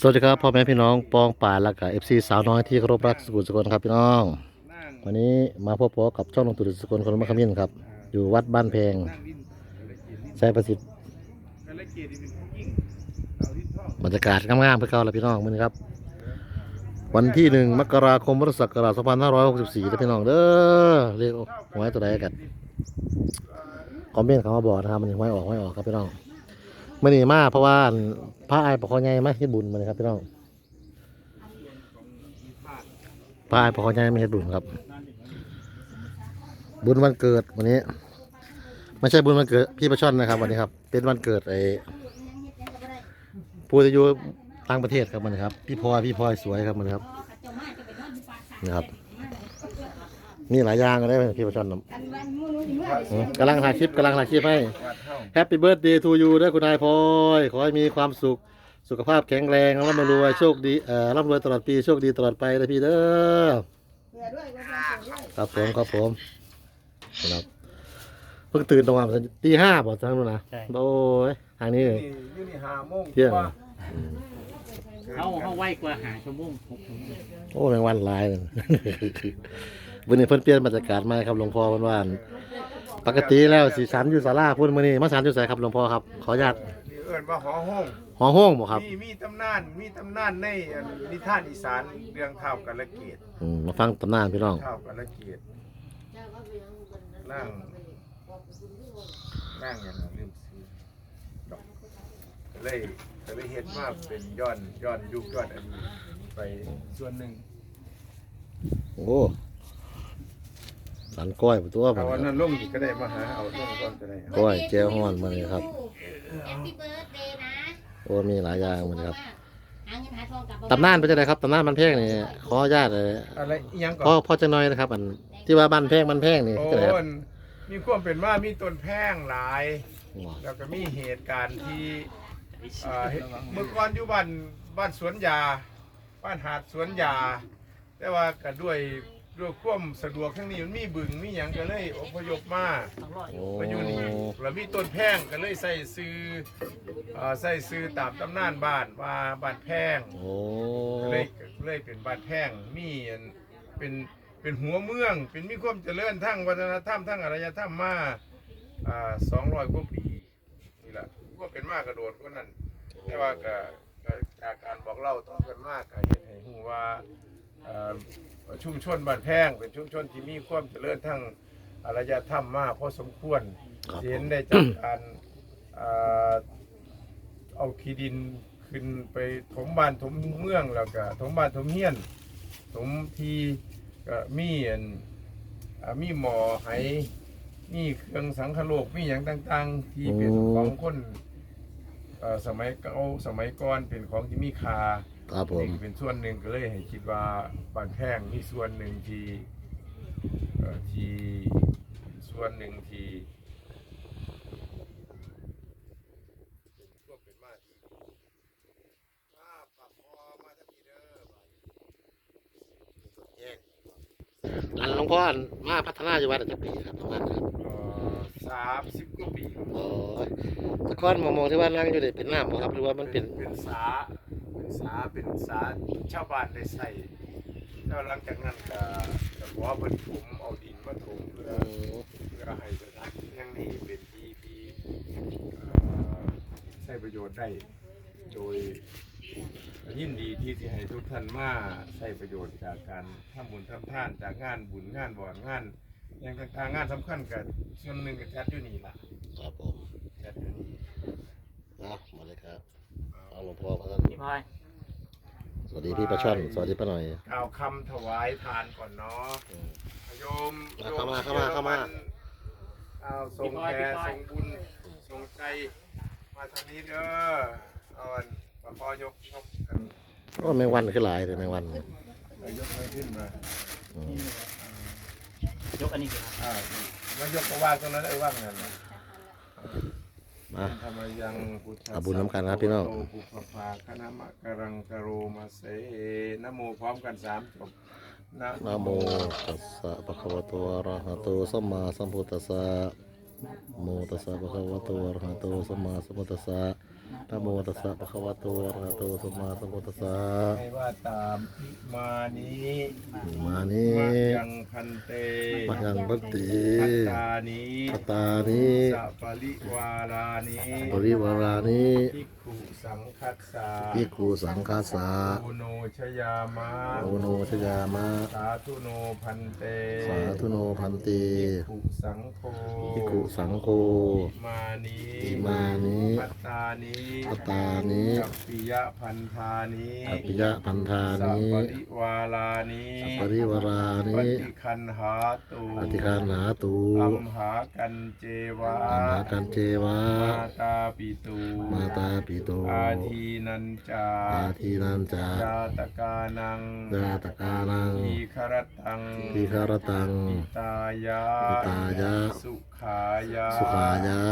สวัสดีครับพ่อแม่พี่น้องปองป่าและกับเอฟซีสาวน้อยที่เคารพรักสกุลสกลครับพี่น้อง วันนี้มาพบกับช่องลงตุลสกลคนมะขมิ้นครับ อยู่วัดบ้านแพงใช้ประสิทธิ์บรรยากาศงามๆเพื่อเก่าแล้วพี่น้องมื้อครับ วันที่หนึ่งมกราคมพุทธศักราช2564นะพี่น้องเด้อเรียกหวยตัวใดกันคอมเมนต์เขามาบอกนะครับมันหวยออกหวยออกครับพี่น้อง มื่อนี้มาเพราะว่าพระไอ้ปกครองใหญ่มาเฮ็ดบุญมาเลยครับพี่น้องพระไอ้ปกครองใหญ่มาเฮ็ดบุญครับ บุญวันเกิดวันนี้ไม่ใช่บุญวันเกิดพี่ประชอนนะครับวันนี้ครับ เป็นวันเกิดไอ้ผู้ที่อยู่ต่างประเทศครับมันครับ พี่พลอยพี่พลอยสวยครับมันครับนะครับมีหลายอย่างก็ได้พี่ประชอนกำลังถ่ายคลิปกำลังถ่ายคลิปให้ แฮปปี้เบิร์ดเดย์ทูยูด้วยคุณนายพลอยขอให้มีความสุข สุขภาพแข็งแรงร่ำรวยโชคดีเอ่อร่ำรวยตลอดปีโชคดีตลอดไปนะพี่เด้อครับผมครับผมครับเพิ่งตื่นตรงวันตีห้าบอกจังนู้นนะใช่ โอ้ยทางนี้เลยอยู่นี่ห้าโมงเที่ยง กว่าเขาเขาไวกว่าหาชั่วโมงหกชั่วโมงโอ้แมงวันหลายเลย วันนี้เพิ่นเปลี่ยนบรรยากาศมาครับหลวงพ่อเพิ่นว่า ปกติแล้วสีสันอยู่ศาลาพุ่นมื้อนี้มาสันอยู่ไสครับหลวงพ่อครับ ขออนุญาตนี่เอิ้นว่าหอห้องหอห้องบ่ครับมีมีตำนานมีตำนานในอันนิทานอีสานเรื่องเท่ากาลเกียรติอืมมาฟังตำนานพี่น้อง เท่ากาลเกียรตินั่งนั่งอย่างนั้นลืมซื้อดอกก็เลยก็เลยเฮ็ดมาเป็นย้อนย้อนยุคย้อนอันนี้ไปส่วนหนึ่งโอ้ สันก้อยตัวเอาอันนั้นลงอีกก็ได้มาหาเอาลงก่อนก็ได้ก้อยแก้วฮ้อนมาเลยครับ แฮปปี้เบิร์ดเดย์นะโอ้มีหลายอย่างมันครับหาเงินหาทองกลับตำนานเป็นจังไดครับตำนานมันแพงนี่ขออนุญาตเลยอะไรอีหยังก่พ่ออนพ่อจังน้อยนะครับ อันที่ว่าบ้านแพงมันแพงนี่โอ้จังไดครับอันมีความเป็นว่ามีต้นแพงหลายแล้วก็มีเหตุการณ์ที่เอ่อเฮ็ดเมื่อก่อนอยู่บ้านบ้านสวนยา บ้านหาดสวนยา แต่ว่าก็ด้วย ด้วยความสะดวกทั้งนี้มันมีบึงมีหยังก็เลยอพยพมาโอ้มาอยู่นี่แล้วมีต้นแพงก็เลยใส่ซื้อเอ่อใส่ซื้อตามตำนานบ้านว่าบ้านแพงโอ้ก็เลยก็เลยเป็นบ้านแพงมีอันเป็นเป็นหัวเมือง เป็นมีความเจริญทั้งวัฒนธรรมทั้งอารยธรรมมาอ่าสองร้อยกว่าปีนี่แหละก็เป็นมากกระโดดกว่านั้นแต่ว่าก็ก็จากการบอกเล่าต่อกันมากก็เห็นให้หูว่าเอ่อ ชุมชนบ้านแพงเป็นชุมชนที่มีความเจริญทั้งอารยธรรมมากพอสมควรครับผเห็นมได้จากการเอ่อเอาขี้ดินขึ้นไปถมบ้านถมเมืองแล้วก็ถมบ้านถมเฮียนถมทีก็มีอันอ่ามีหมอไหมีเครื่องสังคโลกมีอย่างต่าง ๆ ที่เป็นของคนเอ่อสมัยเก่าสมัยก่อนเป็นของที่มีค่า ครับผม นี่เป็นส่วนหนึ่งก็เลยให้คิดว่าบ้านแพงมีส่วนหนึ่งที่เอ่อที่ส่วนหนึ่งที่ก็เป็นมาที่มาปรับพอมาทังทีเด้อบัดอันหลวงพ่ออันมาพัฒนาอยู่วัดอันจักปีครับประมาณนั้นครับเอ่อสามสิบกว่าปีโอ้ยแตะก้อนมองมองที่ว่านั่งอยู่นี่เป็นน้ำบ่ครับหรือว่ามันเป็นเป็นสา เป็นสาเป็นสาชาวบ้านได้ใส่แล้วหลังจากนั้นก็ก็ขอเพิ่นถมเอาดินมาถมเพื่ออืมเพื่อให้สถานที่แห่งนี้เป็นที่ที่เอ่อใช้ประโยชน์ได้ โดยยินดีที่ที่ให้ทุกท่านมาใช้ประโยชน์จากการทำบุญทำทานจากงานบุญงานบ่อนงานอย่างต่างๆงานสำคัญกับส่วนหนึ่งกับจัดอยู่นี่ล่ะครับผมจัดอยู่นี่ นะมาเลยครับ เอาหลวงพ่อมาท่านพี่พลอยสวัสดีพี่ประช่อนสวัสดีป้าหน่อย กล่าวคำถวายทานก่อนเนาะอืมโยมมาเข้ามาเข้ามาเข้ามา เอาส่งแผ่ส่งบุญส่งใจมาทางนี้เด้อเอาอันมาพอยกยกกันโอ้แมงวันขึ้นหลายเลยแมงวันเอายกให้ขึ้นมาอืมยกอันนี้สิครับอ่ามันยกก็ว่างตรงนั้นเออว่างนั่นน่ะ มาทำมายังพุทธเอาบุญน้ำกันครับพี่น้องโตปุพพาคณะมะกรังกะโรมาเสนะโมพร้อมกันสามจบนะนะโมตัสสะภะคะวะโตอะระหะโตสัมมาสัมพุทธัสสะนะโมตัสสะภะคะวะโตอะระหะโตสัมมาสัมพุทธัสสะ นะโมตัสสะภะคะวะโตอะระหะโตสัมมาสัมพุทธัสสะให้ว่าตามพิมานี้มานี้มายังพันเตมายังบัตติพัตตานีปตานี้สัปริวารานีบริวารานี้ภิกขุสังคัสสาพิกขุสังฆาสาอุโนชยามะโอโนชยามะ สาธุโนพันเตสาธุโนพันติภิกขุสังโฆพิกขุสังโฆมานีอิมานิพัตตานีปตานิกัปปิยะพันธานีอภิยะพันธาสันิปริวารานีปริวาราปนิฏิคันหาตุปฏิคานหาตูอัมหากันเจวะอัมหากันเจวะ มาตาปิตูมาตาปิโตอาทีนันจาอาทีนันจาจาตกานังดาตกานังทีครตังทีคารตังปิตายะปิตายะ สุ ขายะสุขายะ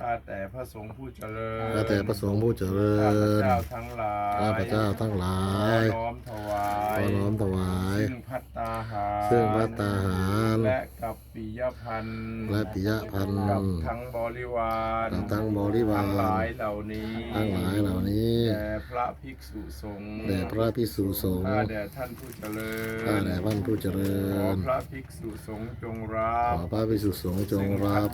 ข้าแต่พระสงฆ์ผู้เจริญข้าแต่ประสงค์ผู้เจริข้าพญเจ้าทั้งหลายข้าพเจ้าทั้งหลายขอน้อมถวาขยอน้อมถวาย ซึ่งพัตตาหาร ซึ่งพัตตาหาร และกับปิยพันธ์และปิยพันธ์กับทั้งบริวารกับทั้งบริวารทั้งหลายเหล่านี้ ทั้งหลายเหล่านี้แด่พ ระภิกษุสงฆ์แด่พระพิสุสงฆ์ข้าแด่ท่านผู้เจริญข้าแต่ท่านผู้เจริขอญพระภิกษุสงฆ์จงรัขบอพระพิสุสงฆ์จงรับ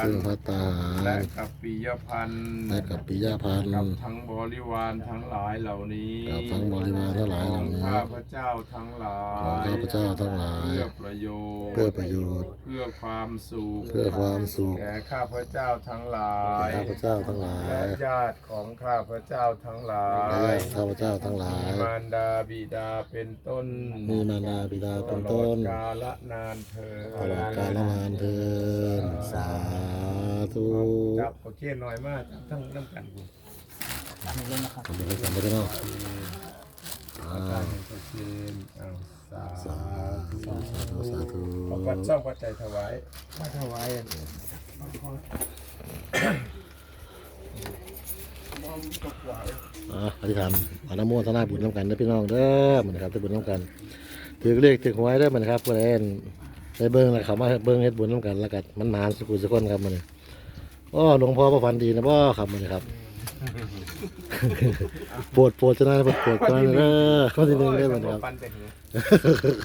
ซึ่งภัตตาหารซึ่งพัตตาหาและรกับปิยพันธ์และกับปิยพันธ์กับทั้งบริวารทั้งหลายเหล่านี้กับทั้งบริวารทั้งหลายเหล่านี้ของข้าพระเจ้าทั้งหลายของข้าพเจ้าทั้งหลาย เพื่อประโยชน์ เพื่อประโยชน์ เพื่อความสุข เพื่อความสุข แก่ข้าพเจ้าทั้งหลาแก่ยข้าพเจ้าทั้งหลาและยญาติของข้าพเจ้าทั้งหลาและยญาติข้าพเจ้าทั้งหลายมารดาบิดาเป็นต้นมีมารดาบิดาเป็นตลต้อดนกาลนานเธอญตลอดกาลนานเทินสาธุจับโอเคหน่อยมากจับทั้งน้ำกันกูหนูเล่นนะครับขอบคุณครับพระเจ้าอ่าตายให้เขาเชิญเอาสาสาธุธุสาธุสาธุขอปัดเจ้าปัจจัยถวายมาถวาย อันอ่าอธิษฐานอนุโมทนาบุญน้ำกันเด้อพี่น้องเด้อเหมือนครับได้บุญน้ำกัน ถือเลขถือหวยได้อเหมือนครับเพื่อนได้เบิ้งแล้วเขามาเบิ้งเฮ็ดบุญน้ำกันแล้วกันมันนานสุกุสุคนครับมันนี่โอ้หลวงพ่อประพันธ์ดีนะบ่ครับมันนี่ครับปวดปวดจะนั่นปวดปวดจะนั่นเด้อข้อที่หนึ่งได้อเหมือนครับปันแต่หู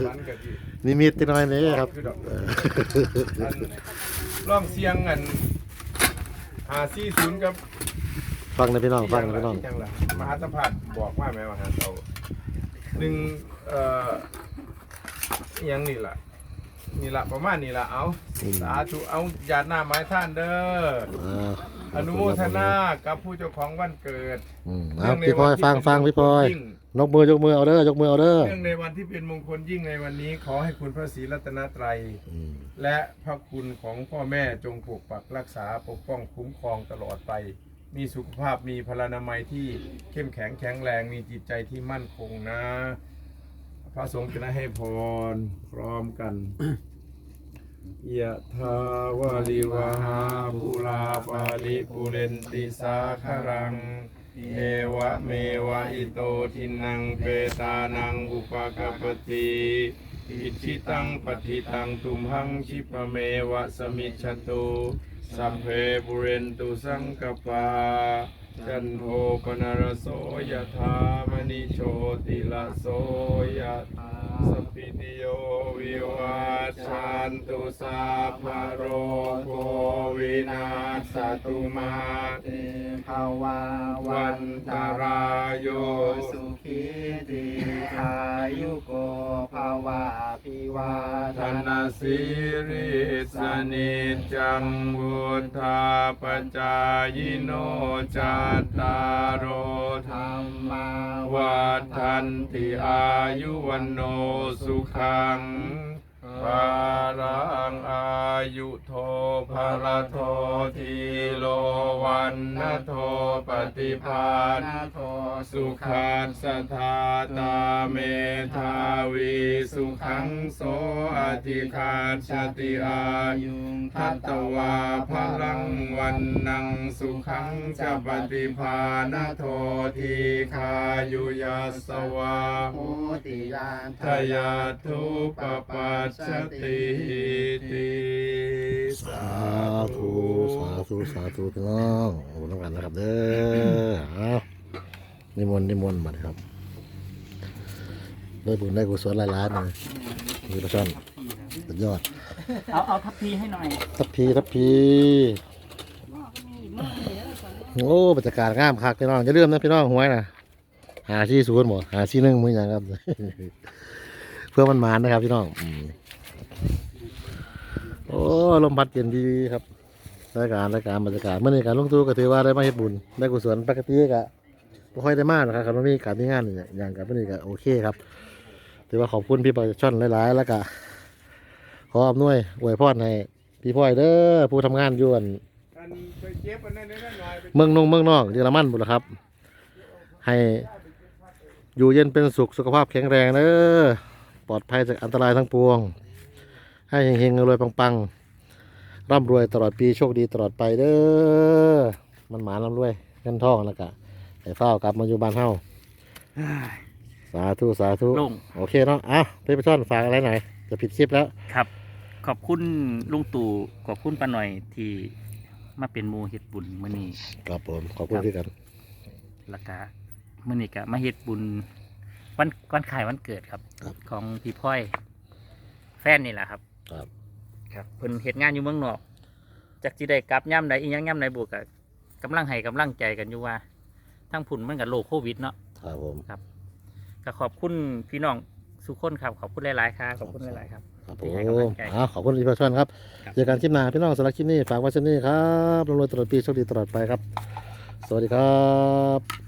ปันกะทินิมิตติน้อยนี้ครับคือดอกอันร่องเสียงอันหาซี่ศูนย์กับ ฟังนะพี่น้องฟังนะพี่น้อง ยังล่ะมหาสัมผัสบอกว่าแม่มหาเตาหนึ่งเอ่ออิหยังนี่ล่ะนี่ล่ะประมาณนี้ล่ะเอาสาธุเอาญาติหน้าไม้ท่านเด้ออ่าอนุโมทนากับผู้เจ้าของวันเกิด อืมเอาพี่พลอยฟังฟังพี่พลอยยิ่งยกมือยกมือเอาเด้อยกมือเอาเด้อเนื่องในวันที่เป็นมงคลยิ่งในวันนี้ ขอให้คุณพระศรีรัตนตรัย อืมและพระคุณของพ่อแม่จงปกปักรักษาปกป้องคุ้มครองตลอดไป มีสุขภาพมีพลานามัยที่เข้มแข็งแข็งแรงมีจิตใจที่มั่นคงนะ พระสงฆ์จะได้ให้พรพร้อมกันยะทาวาลิวหาภูลาปาลิปุเรนติสาคารังเอวะเมวะอิโตทินังเปตานังอุปกปติอิชิตังปฏิตังตุมหังชิปะเมวะสมิจฉตุ สัพเพบุเรนตุสังกปาจันโทปนรโสยธามณิโชติละโสยธาสพพิติโยวิวัชชันตุสาภโรโควินาศตุมาเตภาวาวันตารายโยสุขีติขายุโก ภาวาพิวาธนสิริสนิจังวุธาปจายโนจัตตารโอธรรธรรมาวัฏันติอายุวันโนสุขังภารังอายุโทภรโททีโลวันนโทปฏิภาณโทสุขัสสทาตาเม วีสุขังโสอธิคาชติอายุงทัตตวาพลังวันนังสุขังจะปฏิภาณโททีคายุยัสวาโมติยานทยาทุปปัจจติติสาธุสาธุสาธุพี่น้องโอ้ต้องกันนะครับเด้อนิมนต์นิมนต์มาเลยครับ ได้บุญได้กุศลหลายๆเลยมีประชันสุดยอดเอาเอาทัพพีให้หน่อยทัพพีทัพพีโอ้บรรยากาศงามคักพี่น้องจะเริ่าลืมนะพี่น้องหวยนะหาที่ศูนย์หมดหาที่หนึ่งมืออย่างครับเพื่อมันหมานนะครับพี่น้องอืมโอ้ลมพัดเย็นดีครับรายการรายการบรรยากาศเมื่อนี้การลงทุนก็ถือว่าได้มาเฮ็ดบุญได้กุศลปกติก็ไม่ค่อยได้มากนะครับคันว่ามีการมีงานอย่างอย่างกับเมื่อนี้ก็โอเคครับ ถือว่าขอบคุณพี่ประชาชนหลายๆ แล้วก็ขออำนวยอวยพรให้พี่พ่อยเด้อผู้ทำงานอยวนอันไปเจ็บอันนั้นนั่นหน่อยไปเมืองนงเมืองนอกเยอรมันบุญละครับ ให้อยู่เย็นเป็นสุขสุขภาพแข็งแรงเด้อปลอดภัยจากอันตรายทั้งปวง ให้เฮงๆรวยๆปังๆร่ำรวยตลอดปีโชคดีตลอดไปเด้อมันหมาร่ำรวยเงินทองแล้วก็ไอ้เฝ้ากลับมาอยู่บ้านเฮา สาธุสาธุลง โอเคเนาะอะพี่ประชอนฝากอะไรหน่อยจะผิดคลิปแล้ว ครับ ขอบคุณลุงตู่ขอบคุณป้าหน่อยที่มาเป็นหมูเฮ็ดบุญมื้อนี้ครับผมขอบคุณพี่กันแล้วก็มื้อนี้ก็มาเฮ็ดบุญวันวันขายวันเกิดครับ ของพี่พ่อย แฟนนี่แหละครับ ครับ ครับเพิ่นเฮ็ดงานอยู่เมืองนอกจากสิได้กลับย่ำใดอีหยังย่ำใดบุกก็กำลังให้กำลังใจกันอยู่ว่า ทั้งผุนมันกับโรคโควิดเนาะครับผม ก็ขอบคุณพี่น้องทุกคนครับ ขอบคุณหลาย ๆ ครับ ขอบคุณหลาย ๆ ครับครับผที่มให้กำลังใจ อ่าขอบคุณพี่ประชอนครับครับ เจอกันคลิปหน้าพี่น้องสำหรับคลิปนี้ฝากไว้เช่นนี้ครับรวยๆตลอดปีโชคดีตลอดไปครับ สวัสดีครับ